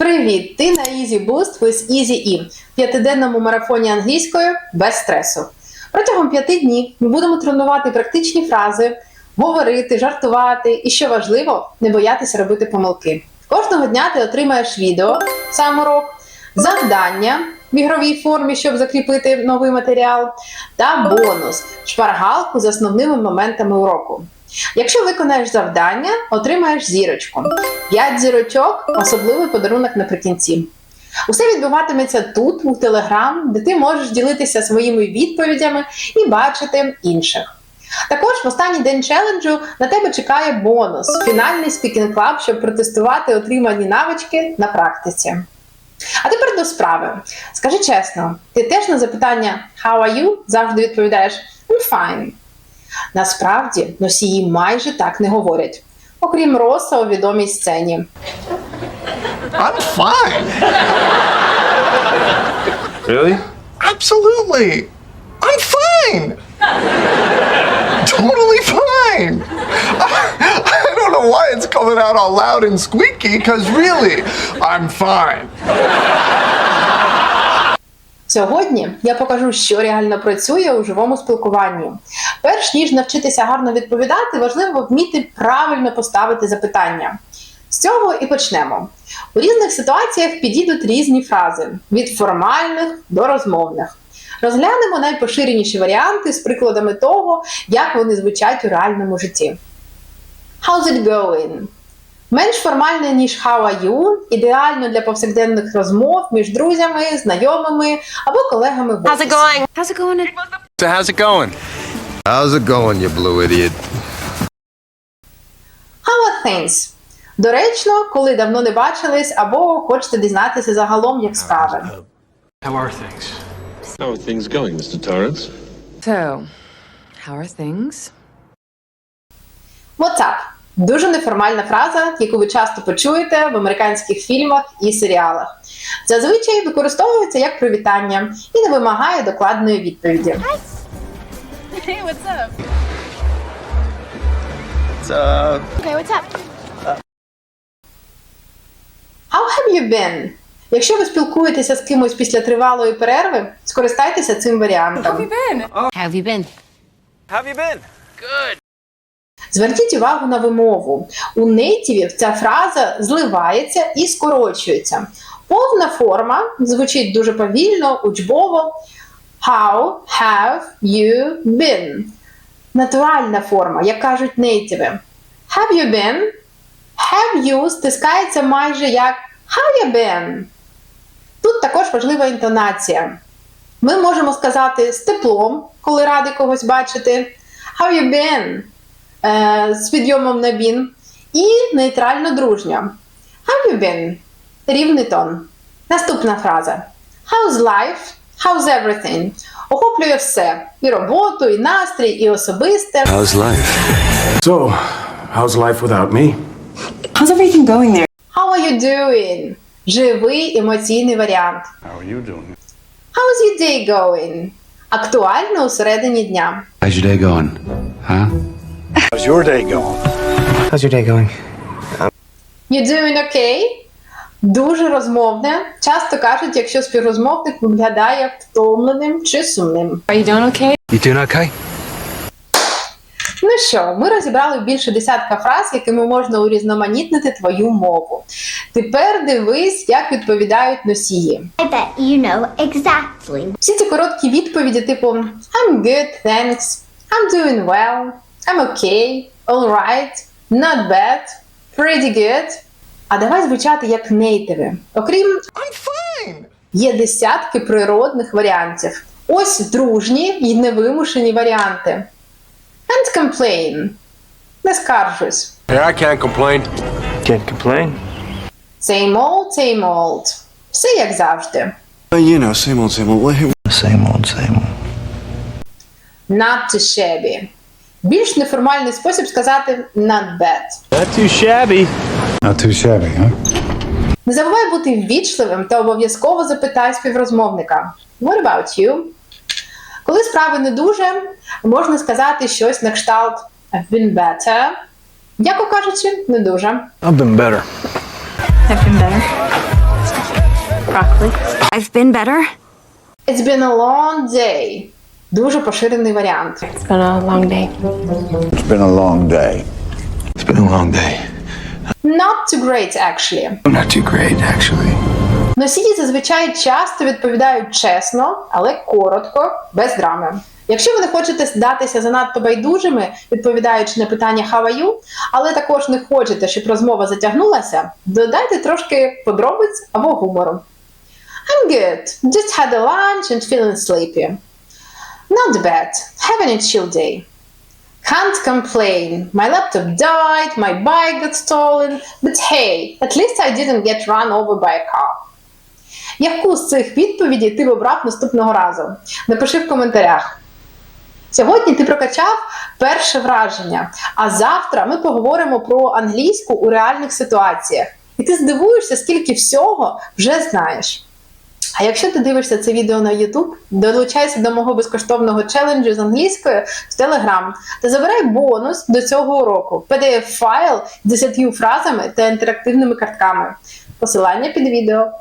Привіт! Ти на Easy Boost with Easy E, п'ятиденному марафоні англійською без стресу. Протягом п'яти днів ми будемо тренувати практичні фрази, говорити, жартувати і, що важливо, не боятися робити помилки. Кожного дня ти отримаєш відео, сам урок, завдання в ігровій формі, щоб закріпити новий матеріал, та бонус шпаргалку з основними моментами уроку. Якщо виконаєш завдання, отримаєш зірочку. 5 зірочок особливий подарунок наприкінці. Усе відбуватиметься тут, у Телеграм, де ти можеш ділитися своїми відповідями і бачити інших. Також в останній день челенджу на тебе чекає бонус фінальний спікінг клаб, щоб протестувати отримані навички на практиці. А тепер до справи. Скажи чесно, ти теж на запитання How are you завжди відповідаєш I'm fine. Насправді носії майже так не говорять, окрім Роса у відомій сцені. I'm fine. Really? Absolutely. I'm fine. totally fine. I don't know why it's coming out all loud and squeaky, because really, I'm fine. Сьогодні я покажу, що реально працює у живому спілкуванні. Перш ніж навчитися гарно відповідати, важливо вміти правильно поставити запитання. З цього і почнемо. У різних ситуаціях підійдуть різні фрази від формальних до розмовних. Розглянемо найпоширеніші варіанти з прикладами того, як вони звучать у реальному житті. How's it going? Менш формальне, ніж how are you, ідеально для повсякденних розмов між друзями, знайомими або колегами в How's it офісі. going? How's it going? So how's it going? How's it going, you blue idiot? How are things? Доречно, коли давно не бачились, або хочете дізнатися загалом, як справи. How are things? How are things going, Mr. Torrance? So, how are things? What's up? Дуже неформальна фраза, яку ви часто почуєте в американських фільмах і серіалах. Зазвичай використовується як привітання і не вимагає докладної відповіді. Hey, what's up? What's up? Okay, what's up? How have you been? Якщо ви спілкуєтеся з кимось після тривалої перерви, скористайтеся цим варіантом. been? How have you been? How have you been? Зверніть увагу на вимову. У нейтівів ця фраза зливається і скорочується. Повна форма звучить дуже повільно, учбово. How have you been? Натуральна форма, як кажуть нейтіви. Have you been? Have you стискається майже як How you been? Тут також важлива інтонація. Ми можемо сказати з теплом, коли раді когось бачити. How you been? Е, з підйомом на бін. І нейтрально дружньо. How you been? Рівний тон. Наступна фраза. How's life? How's everything? Охоплює все. І роботу, і настрій, і особисте. How's life? So, how's life without me? How's everything going there? How are you doing? Живий емоційний варіант. How are you doing? How's your day going? Актуально у середині дня. How's your day going? Huh? How's your day going? How's your day going? You doing okay? Дуже розмовне. Часто кажуть, якщо співрозмовник виглядає втомленим чи сумним. Are you doing okay? You doing okay? Ну що, ми розібрали більше десятка фраз, якими можна урізноманітнити твою мову. Тепер дивись, як відповідають носії. I bet you know exactly. Всі ці короткі відповіді, типу I'm good, thanks, I'm doing well, I'm okay, alright, not bad, pretty good. А давай звучати як нейтиви. Окрім I'm fine. є десятки природних варіантів. Ось дружні і невимушені варіанти. Can't complain. Не скаржусь. Yeah, I can't complain. Can't complain. Same old, same old. Все як завжди. you know, same old, same old. Same old, same old. Not too shabby. Більш неформальний спосіб сказати not bad. Not too shabby. Not too shabby, huh? Не забувай бути ввічливим та обов'язково запитай співрозмовника. What about you? Коли справи не дуже, можна сказати щось на кшталт I've been better. Дяко кажучи, не дуже. I've been better. I've been better. Broccoli. I've been better. It's been a long day. Дуже поширений варіант. It's been a long day. It's been a long day. It's been a long day. Not too great, actually. Not too great, actually. Носії зазвичай часто відповідають чесно, але коротко, без драми. Якщо ви не хочете здатися занадто байдужими, відповідаючи на питання «How are you?», але також не хочете, щоб розмова затягнулася, додайте трошки подробиць або гумору. I'm good. Just had a lunch and feeling sleepy. Not bad. Having a chill day. Can't complain. My laptop died, my bike got stolen, but hey, at least I didn't get run over by a car. Яку з цих відповідей ти б обрав наступного разу? Напиши в коментарях. Сьогодні ти прокачав перше враження, а завтра ми поговоримо про англійську у реальних ситуаціях. І ти здивуєшся, скільки всього вже знаєш. А якщо ти дивишся це відео на YouTube, долучайся до мого безкоштовного челенджу з англійською в Telegram та забирай бонус до цього уроку PDF-файл з 10 фразами та інтерактивними картками. Посилання під відео.